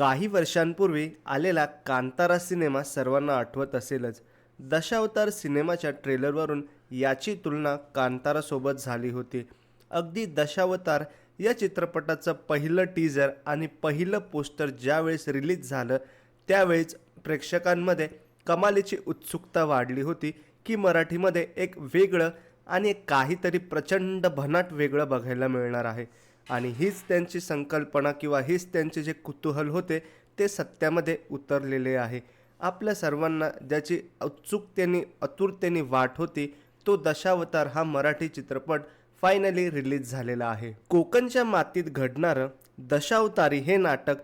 काही वर्षांपूर्वी आलेला कांतारा सिनेमा सर्वांना आठवत असेलच. दशावतार सिनेमाच्या ट्रेलरवरून याची तुलना कांतारासोबत झाली होती. अगदी दशावतार या चित्रपटाचं पहिलं टीजर आणि पहिलं पोस्टर ज्यावेळेस रिलीज झालं त्यावेळेस प्रेक्षकांमध्ये कमालीची उत्सुकता वाढली होती की मराठीमध्ये एक वेगळं आणि काहीतरी प्रचंड भनाट वेगळं बघायला मिळणार आहे. आणि हीच त्यांची संकल्पना किंवा हीच त्यांचे जे कुतूहल होते ते सत्यामध्ये उतरलेले आहे. आपल्या सर्वांना ज्याची उत्सुकतेने आतुरतेने वाट होती तो दशावतार हा मराठी चित्रपट फायनली रिलीज झालेला आहे. कोकणच्या मातीत घडणारं दशावतारी हे नाटक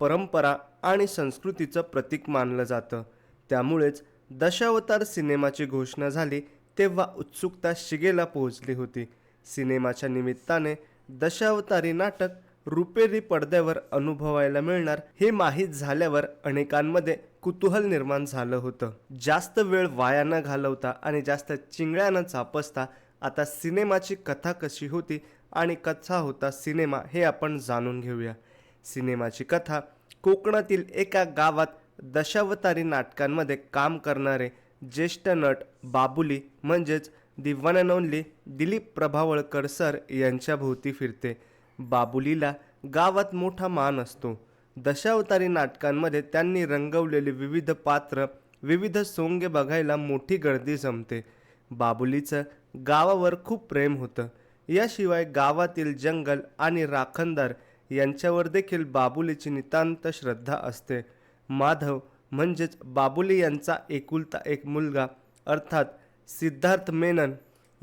परंपरा आणि संस्कृतीचं प्रतीक मानलं जातं. त्यामुळेच दशावतार सिनेमाची घोषणा झाली तेव्हा उत्सुकता शिगेला पोहोचली होती. सिनेमाच्या निमित्ताने दशावतारी नाटक रुपेरी पडद्यावर अनुभवायला मिळणार हे माहीत झाल्यावर अनेकांमध्ये कुतूहल निर्माण झालं होतं. जास्त वेळ वाया न घालवता आणि जास्त चिंगळ्या न चापसता आता सिनेमाची कथा कशी होती आणि कथा होता सिनेमा हे आपण जाणून घेऊया. सिनेमाची कथा कोकणातील एका गावात दशावतारी नाटकांमध्ये काम करणारे ज्येष्ठ नट बाबुली म्हणजेच the one and only Dilip Prabhavalkar sir यांच्याभोवती फिरते. बाबुलीला गावात मोठा मान असतो. दशावतारी नाटकांमध्ये त्यांनी रंगवलेली विविध पात्र विविध सोंगे बघायला मोठी गर्दी जमते. बाबुलीचं गावावर खूप प्रेम होतं. याशिवाय गावातील जंगल आणि राखणदार यांच्यावर देखील बाबुलीची नितांत श्रद्धा असते. माधव म्हणजेच बाबुली यांचा एकुलता एक मुलगा अर्थात सिद्धार्थ मेनन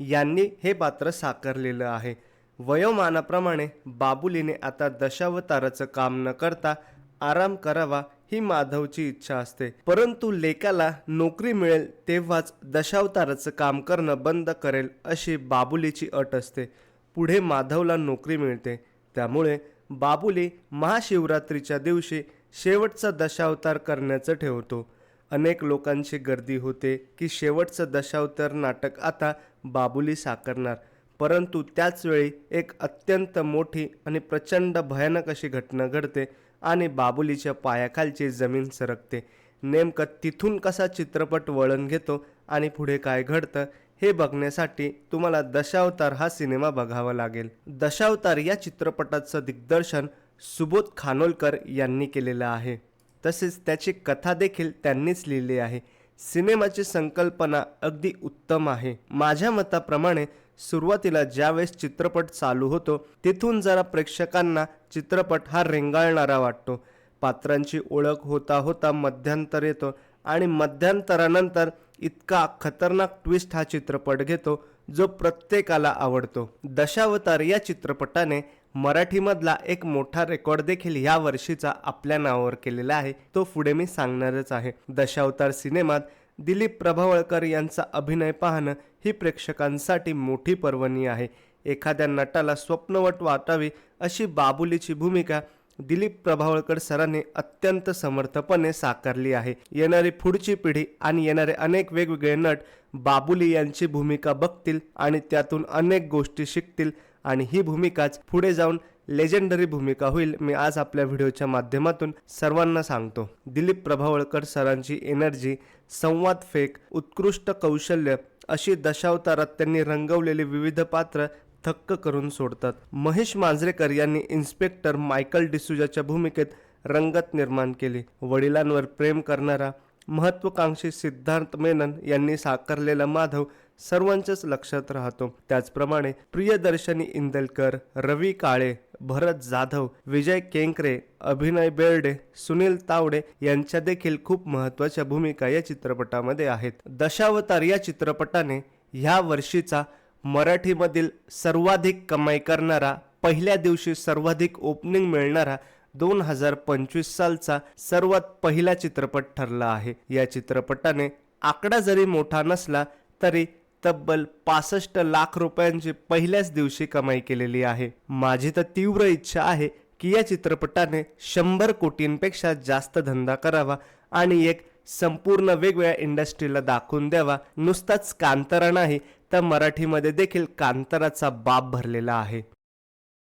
यांनी हे पात्र साकारलेलं आहे. वयोमानाप्रमाणे बाबुलीने आता दशावताराचं काम न करता आराम करावा ही माधवची इच्छा असते. परंतु लेकाला नोकरी मिळेल तेव्हाच दशावताराचं काम करणं बंद करेल अशी बाबुलीची अट असते. पुढे माधवला नोकरी मिळते. त्यामुळे बाबुली महाशिवरात्रीच्या दिवशी शेवटचा दशावतार करण्याचं ठेवतो. अनेक लोकांची गर्दी होते की शेवटचं दशावतार नाटक आता बाबुली साकारणार. परंतु त्याचवेळी एक अत्यंत मोठी आणि प्रचंड भयानक अशी घटना घडते आणि बाबुलीच्या पायाखालची जमीन सरकते. नेमकं तिथून कसा चित्रपट वळण घेतो आणि पुढे काय घडतं हे बघण्यासाठी तुम्हाला दशावतार हा सिनेमा बघावा लागेल. दशावतार या चित्रपटाचं दिग्दर्शन सुबोध खानोलकर यांनी केलेलं आहे. तसेच त्याची कथा देखील त्यांनीच लिहिली आहे. सिनेमाची संकल्पना अगदी उत्तम आहे. माझ्या मताप्रमाणे सुरुवातीला ज्यावेळेस चित्रपट चालू होतो तिथून जरा प्रेक्षकांना चित्रपट हा रेंगाळणारा वाटतो. पात्रांची ओळख होता होता मध्यांतर येतो आणि मध्यांतरानंतर इतका खतरनाक ट्विस्ट हा चित्रपट घेतो जो प्रत्येकाला आवडतो. दशावतार या चित्रपटाने मराठीमधला एक मोठा रेकॉर्ड देखील या वर्षीचा आपल्या नावावर केलेला आहे. तो पुढे मी सांगणारच आहे. दशावतार सिनेमात दिलीप प्रभावळकर यांचा अभिनय पाहणं ही प्रेक्षकांसाठी मोठी पर्वणी आहे. एखाद्या नटाला स्वप्नवट वाटावी अशी बाबुलीची भूमिका दिलीप प्रभावळकर सरांनी अत्यंत समर्थपणे साकारली आहे. येणारी पुढची पिढी आणि येणारे अनेक वेगवेगळे नट बाबुली यांची भूमिका बघतील आणि त्यातून अनेक गोष्टी शिकतील आणि ही भूमिकाच पुढे जाऊन लेजेंडरी भूमिका होईल मी आज आपल्या व्हिडिओच्या माध्यमातून सर्वांना सांगतो. दिलीप प्रभावळकर सरांची एनर्जी संवाद फेक उत्कृष्ट कौशल्य अशी दशावतारात त्यांनी रंगवलेली विविध पात्र थक्क करून सोडतात. महेश मांजरेकर यांनी इन्स्पेक्टर मायकल डिसुजाच्या भूमिकेत रंगत निर्माण केली. वडिलांवर प्रेम करणारा महत्वाकांक्षी सिद्धार्थ मेनन यांनी साकारलेला माधव सर्वांच्याच लक्षात राहतो. त्याचप्रमाणे प्रियदर्शनी इंदलकर रवी काळे भरत जाधव विजय केंकरे अभिनय बेर्डे सुनील तावडे यांच्या देखील खूप महत्त्वाच्या भूमिका या चित्रपटामध्ये आहेत. दशावतार या चित्रपटाने ह्या वर्षीचा मराठीमधील सर्वाधिक कमाई करणारा पहिल्या दिवशी सर्वाधिक ओपनिंग मिळणारा दोन हजार पंचवीस सालचा सर्वात पहिला चित्रपट ठरला आहे. या चित्रपटाने आकडा जरी मोठा नसला तरी तब्बल पासष्ट लाख रुपयांची पहिल्याच दिवशी कमाई केलेली आहे. माझी तर तीव्र इच्छा आहे की या चित्रपटाने शंभर कोटींपेक्षा जास्त धंदा करावा आणि एक संपूर्ण वेगवेगळ्या इंडस्ट्रीला दाखवून द्यावा. नुसताच कांतारा नाही तर मराठीमध्ये देखील कांताराचा बाप भरलेला आहे.